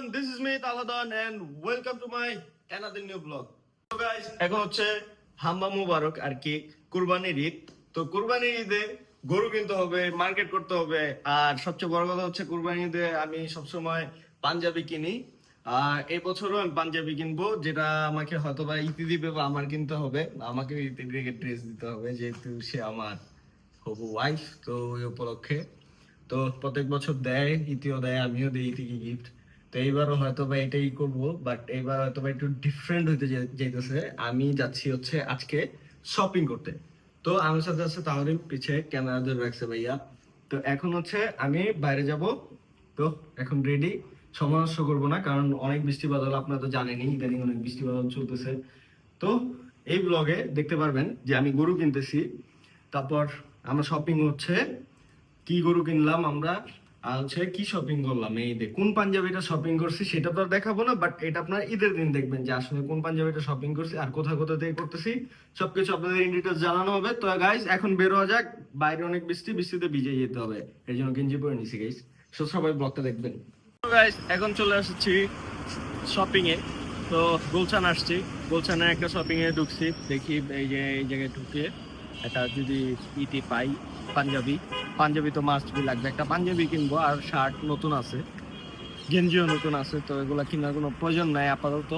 everyone, this is me Taladan and welcome to my another new vlog. So guys, এখন হচ্ছে হাম্বা মুবারক আর কি কুরবানির ঈদ। তো কুরবানির ঈদে গরু কিনতে হবে মার্কেট করতে হবে। আর সবচেয়ে বড় কথা হচ্ছে কুরবানির ঈদে আমি সবসময় পাঞ্জাবি কিনি। আর এই বছরও আমি পাঞ্জাবি কিনবো যেটা আমাকে হয়তো বা ইতি দিবে বা আমার কিনতে হবে। আমাকে ইতি ড্রেস দিতে হবে যেহেতু সে আমার হবু ওয়াইফ তো ওই উপলক্ষে। তো প্রত্যেক বছর দেয় ইতিও দেয় আমিও দিই ইতিকে গিফট তো এইবারও হয়তো বা এটাই করব বাট এইবার হয়তো বা একটু ডিফারেন্ট হইতে যাইতেছে। আমি যাচ্ছি হচ্ছে আজকে শপিং করতে। তো আমার সাথে আছে তাহলে পিছে ক্যামেরা ধরে রাখছে ভাইয়া। তো এখন হচ্ছে আমি বাইরে যাব। তো এখন রেডি সময় করব না, কারণ অনেক বৃষ্টি বাদল, আপনারা তো জানেনই, ইদানিং অনেক বৃষ্টি বাদল চলতেছে। তো এই ব্লগে দেখতে পারবেন যে আমি গরু কিনতেছি। তারপর আমরা শপিং হচ্ছে। কি গরু কিনলাম আমরা? আর হচ্ছে কি শপিং করলাম? এই ঈদে কোন পাঞ্জাবিটা শপিং করছি সেটা তো আর দেখাবো না বাট এটা আপনার ঈদের দিন দেখবেন যে আসলে কোন পাঞ্জাবিটা শপিং করছি আর কোথায় কোথা থেকে করতেছি, সবকিছু আপনাদের ইন ডিটেলস জানানো হবে। তো গাইস এখন বের হওয়া যাক, বাইরে অনেক বৃষ্টি, বৃষ্টিতে ভিজে যেতে হবে। এর জন্য গেঞ্জি পরে নিছি গাইস সো সবাই ব্লগটা দেখবেন। গাইস এখন চলে আসছি শপিং এ তো গুলশান আসছি। গুলশানে একটা শপিং এ ঢুকছি। দেখি এই যে এই জায়গায় ঢুকে এটা যদি ইটি পাই। পাঞ্জাবি। পাঞ্জাবি তো মাস্ট বি লাগবে। একটা পাঞ্জাবি কিনবো আর শার্ট নতুন আছে। গেঞ্জিও নতুন আছে, তো এগুলো কেনার কোনো প্রয়োজন নাই আপাতত।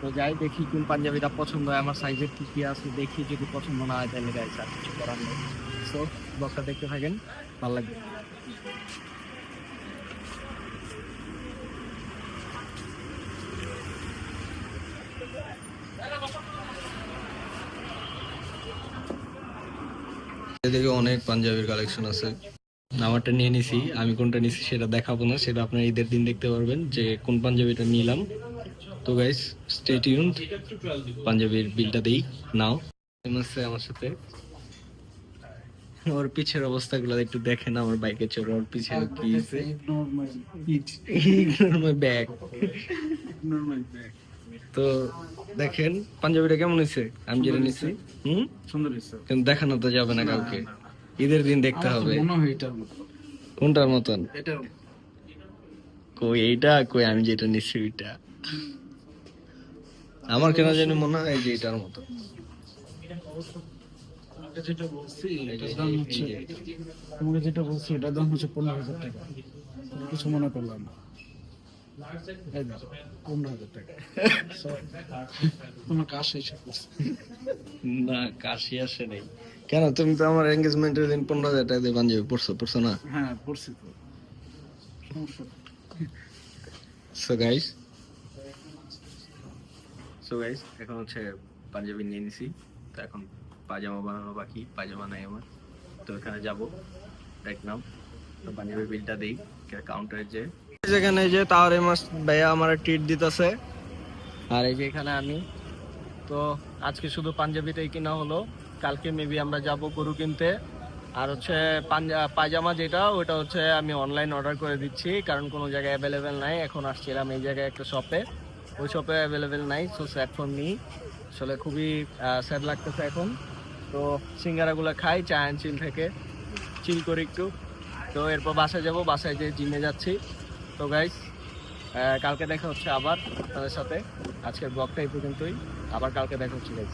তো যাই দেখি কোন পাঞ্জাবিটা পছন্দ হয়, আমার সাইজের কী কী আছে, দেখি যদি পছন্দ না হয় তাহলে গাইস আর কিছু করার নেই। সো ব্লগটা দেখতে থাকেন, ভালো লাগবে। এদিকে অনেক পাঞ্জাবির কালেকশন আছে। আমারটা নিয়ে নিছি আমি কোনটা নিছি সেটা দেখাবো না সেটা আপনার ঈদের দিন দেখতে পারবেন যে কোন পাঞ্জাবিটা নিলাম। তো গাইস স্টে টিউনড পাঞ্জাবির বিলটা দেই নাও। আছে আমার সাথে। ওর পিছের অবস্থাগুলো একটু দেখেন আমার বাইকে চড়ে ওর পিছে কি আছে ইগনোর মাই ব্যাগ তো দেখেন পাঞ্জাবিটা কেমন হয়েছে? আমি যেটা নিছি হুম? সুন্দর হয়েছে। কিন্তু দেখানো তো যাবে না কাউকে ঈদের দিন দেখতে হবে। কোনটার মতন? কই এইটা? কই আমি যেটা নিচ্ছি ওইটা? আমার কেন জানি মনে হয় যে এটার মতো। যেটা বলছি এটার দাম হচ্ছে তোমাকে যেটা বলছি এটার দাম হচ্ছে পনেরো হাজার টাকা। কিছু মনে করলাম না। পনেরো হাজার টাকা না কাশি আসে নেই। কেন? তুমি তো আমার এঙ্গেজমেন্টের দিন পনেরো হাজার টাকা দিয়ে পাঞ্জাবি পড়ছো পড়ছো না? হ্যাঁ পড়ছি তো। সো গাইস সো গাইস এখন হচ্ছে পাঞ্জাবি নিয়ে নিছি। তো এখন পাজামা বানানো বাকি পাজামা নাই আমার। তো এখানে যাব রাইট নাও তো পাঞ্জাবি বিলটা দেই। কাউন্টারে যে যেখানে যে তাহলে মাস ভাইয়া আমার ট্রিট দিতেছে। আর এই যে এখানে আমি। তো আজকে শুধু পাঞ্জাবিটাই কিনা হলো। কালকে মেবি আমরা যাব গরু কিনতে। আর হচ্ছে পায়জামা যেটা, ওটা হচ্ছে আমি অনলাইন অর্ডার করে দিচ্ছি, কারণ কোনো জায়গায় অ্যাভেলেবেল নাই। এখন আসছিলাম এই জায়গায় একটা শপে ওই শপে অ্যাভেলেবেল নাই সো স্যাড ফোন নিই আসলে খুবই স্যাড লাগতেছে এখন। তো সিঙ্গারাগুলো খাই, চা অ্যান্ড চিল থেকে। চিল করি একটু। তো এরপর বাসায় যাব, বাসায় যে জিমে যাচ্ছি। তো গাইস কালকে দেখা হচ্ছে আবার আপনাদের সাথে। আজকের ব্লগটা এই পর্যন্তই। আবার কালকে দেখা হচ্ছে গাইস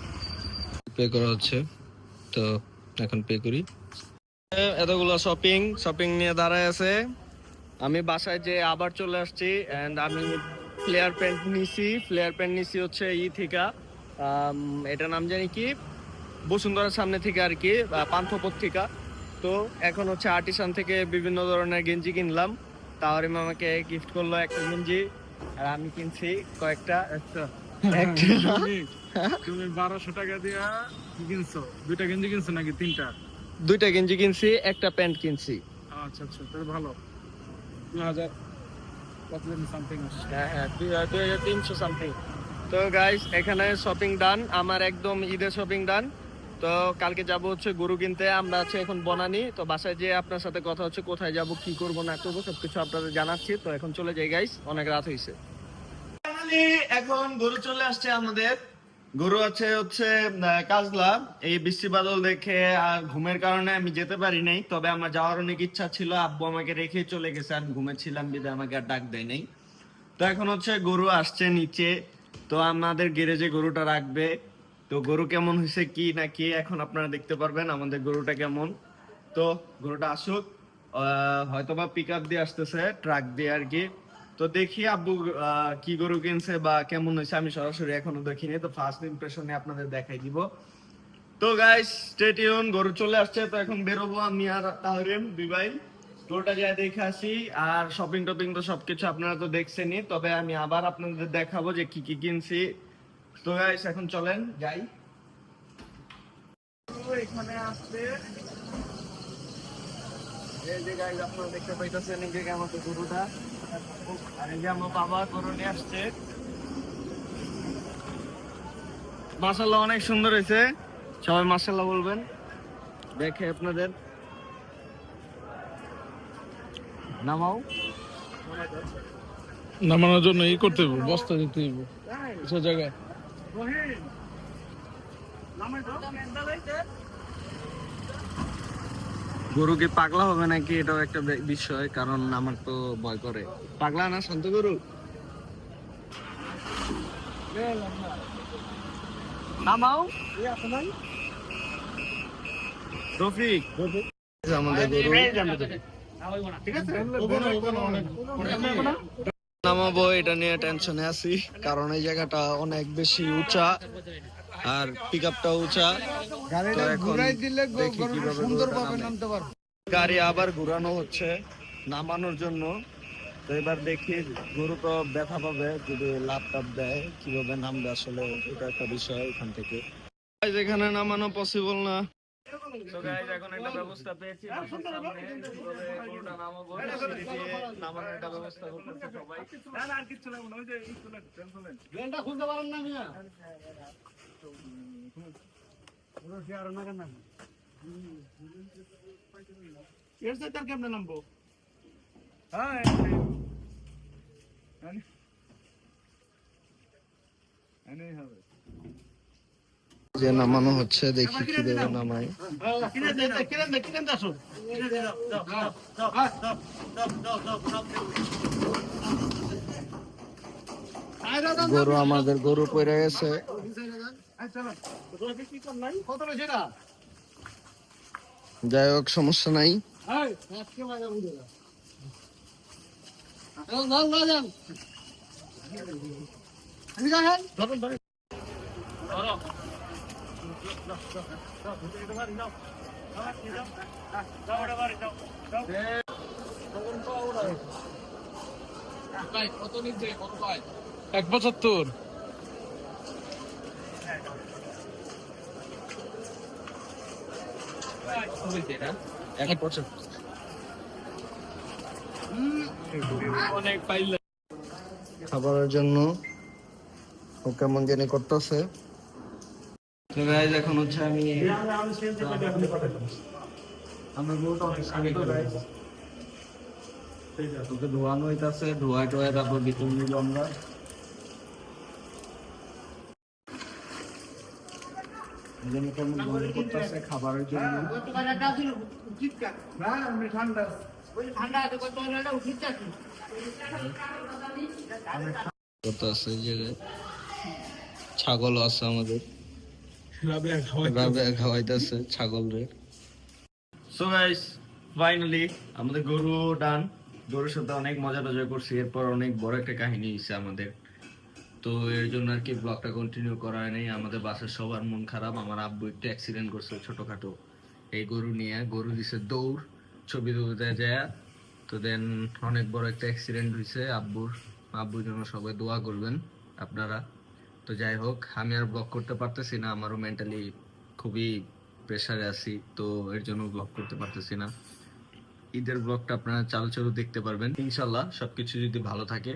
পে করা হচ্ছে। তো এখন পে করি। এতগুলো শপিং শপিং নিয়ে দাঁড়ায় আছে। আমি বাসায় যে আবার চলে আসছি এন্ড আমি ফ্লেয়ার প্যান্ট নিছি। ফ্লেয়ার প্যান্ট নিছি হচ্ছে ই থিকা। এটার নাম জানি কি? বসুন্ধরার সামনে থেকে আর কি থেকে। তো এখন হচ্ছে আর্টিসান থেকে বিভিন্ন ধরনের গেঞ্জি কিনলাম। তাওরিম আমাকে গিফট করল একটা গেঞ্জি আর আমি কিনছি কয়েকটা একটা একটা তুমি বারোশো টাকা দিয়া কি কিনছো। দুইটা গেঞ্জি কিনছো নাকি তিনটা? দুইটা গেঞ্জি কিনছি একটা প্যান্ট কিনছি। আচ্ছা আচ্ছা তাহলে ভালো। দুই হাজার সামথিং হ্যাঁ হ্যাঁ দুই হাজার তিনশো সামথিং তো গাইস এখানে শপিং ডান আমার একদম ঈদের শপিং ডান তো কালকে যাব হচ্ছে গরু কিনতে, আমরা আছি এখন বনানি, তো বাসায় যেয়ে আপনার সাথে কথা হচ্ছে কোথায় যাব, কি করব, না করব, সবকিছু আপনাদের জানাচ্ছি। তো এখন চলে যাই গাইস অনেক রাত হয়েছে এখন গরু চলে আসছে আমাদের। গরু আছে হচ্ছে কাজলা। এই বৃষ্টি বাদল দেখে আর ঘুমের কারণে আমি যেতে পারি নাই, তবে আমার যাওয়ার অনেক ইচ্ছা ছিল, আব্বু আমাকে রেখে চলে গেছে, আমি ঘুমেছিলাম বিদে আমাকে আর ডাক দেয় নাই। তো এখন হচ্ছে গরু আসছে নিচে, তো আমাদের গ্যারেজে গরুটা রাখবে। তো গরু কেমন হয়েছে কি না কি এখন আপনারা দেখতে পারবেন আমাদের গরুটা কেমন। তো গরুটা আসুক আহ, হয়তোবা পিক আপ দিয়ে আসতেছে ট্রাক দিয়ে আর কি। তো দেখি আব্বু কি গরু কিনছে বা কেমন হয়েছে আমি সরাসরি এখনও দেখিনি তো ফার্স্ট ইমপ্রেশনে আপনাদের দেখাই দিব। তো গাইস স্টেটিউন গরু চলে আসছে তো এখন বেরোবো আমি আর তাহরিম ভাই গরুটা যাই দেখে আসি আর শপিং টপিং তো সবকিছু আপনারা তো দেখছেনই তবে আমি আবার আপনাদের দেখাবো যে কি কি কিনছি। তো গাইস এখন চলেন যাই। এখানে আসছে এই যে গাইস আপনারা দেখতে পাইতেছেন এই যে আমাদের গরুটা। আর এই যে আমার বাবা গরু নিয়ে আসছে। অনেক সুন্দর হয়েছে। সবাই বলবেন। দেখে আপনাদের। নামাও। নামানোর জন্য ই করতে বস্তা দিতে হইব। সে জায়গায়। গরু কি পাগলা হবে নাকি এটাও একটা বিষয় কারণ আমার তো ভয় করে। পাগলা না শান্ত গরু? নামাও। রফিক। আমাদের নামাবো এটা নিয়ে টেনশনে আছি কারণ এই জায়গাটা অনেক বেশি উঁচা আর পিক আপটাও উঁচা। গাড়ি আবার ঘুরানো হচ্ছে নামানোর জন্য। তো এবার দেখি গরু তো ব্যথা পাবে যদি লাভ টাপ দেয় কীভাবে নামবে আসলে এটা একটা বিষয় এখান থেকে। যেখানে নামানো পসিবল না। তো গাইজ এখন একটা ব্যবস্থা পেয়েছি গরুটা নামাবো নামানোর একটা ব্যবস্থা করতেছে সবাই। যে নামানো হচ্ছে দেখি কীভাবে নামাই গরু আমাদের গরু পড়ে গেছে। যাই হোক সমস্যা নাই। এক পঁচাত্তর। খাবারের জন্য ও কেমন জানি করতেছে। তো গাইজ এখন হচ্ছে আমি আমার অনেক তোকে ধোয়ানো হইতাছে তারপর নিল আমরা। খাবারের জন্য। করতেছে ছাগল আছে আমাদের। রাবে খাওয়াইতেছে। ছাগল রে। সো গাইস ফাইনালি আমাদের গরু ডান। গরুর সাথে অনেক মজা টজা করছি এরপর অনেক বড় একটা কাহিনী হয়েছে আমাদের। তো এর জন্য আর কি ব্লগটা কন্টিনিউ করা আমাদের বাসার সবার মন খারাপ আমার আব্বু একটু অ্যাক্সিডেন্ট করছে ছোটখাটো। এই গরু নিয়ে গরু দিছে দৌড় ছবি তুলতে যায় তো দেন অনেক বড় একটা অ্যাক্সিডেন্ট হয়েছে আব্বুর। আব্বুর জন্য সবাই দোয়া করবেন আপনারা। তো যাই হোক, আমি আর ব্লগ করতে পারতেছি না, আমারও মেন্টালি খুবই প্রেশারে আছি, তো এর জন্য ব্লগ করতে পারতেছি না। ঈদের ব্লগটা আপনারা চালু চালু দেখতে পারবেন। ইনশাল্লাহ সবকিছু যদি ভালো থাকে,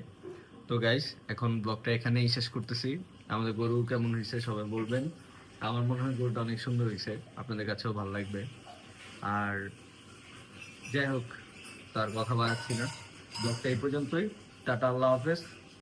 তো গাইস এখন ব্লগটা এখানেই শেষ করতেছি। আমাদের গরু কেমন হয়েছে সবাই বলবেন। আমার মনে হয় গরুটা অনেক সুন্দর হয়েছে, আপনাদের কাছেও ভালো লাগবে। আর যাই হোক তার কথা বাড়াচ্ছি না। ব্লগটা এই পর্যন্তই। টাটা, আল্লাহ হাফেজ।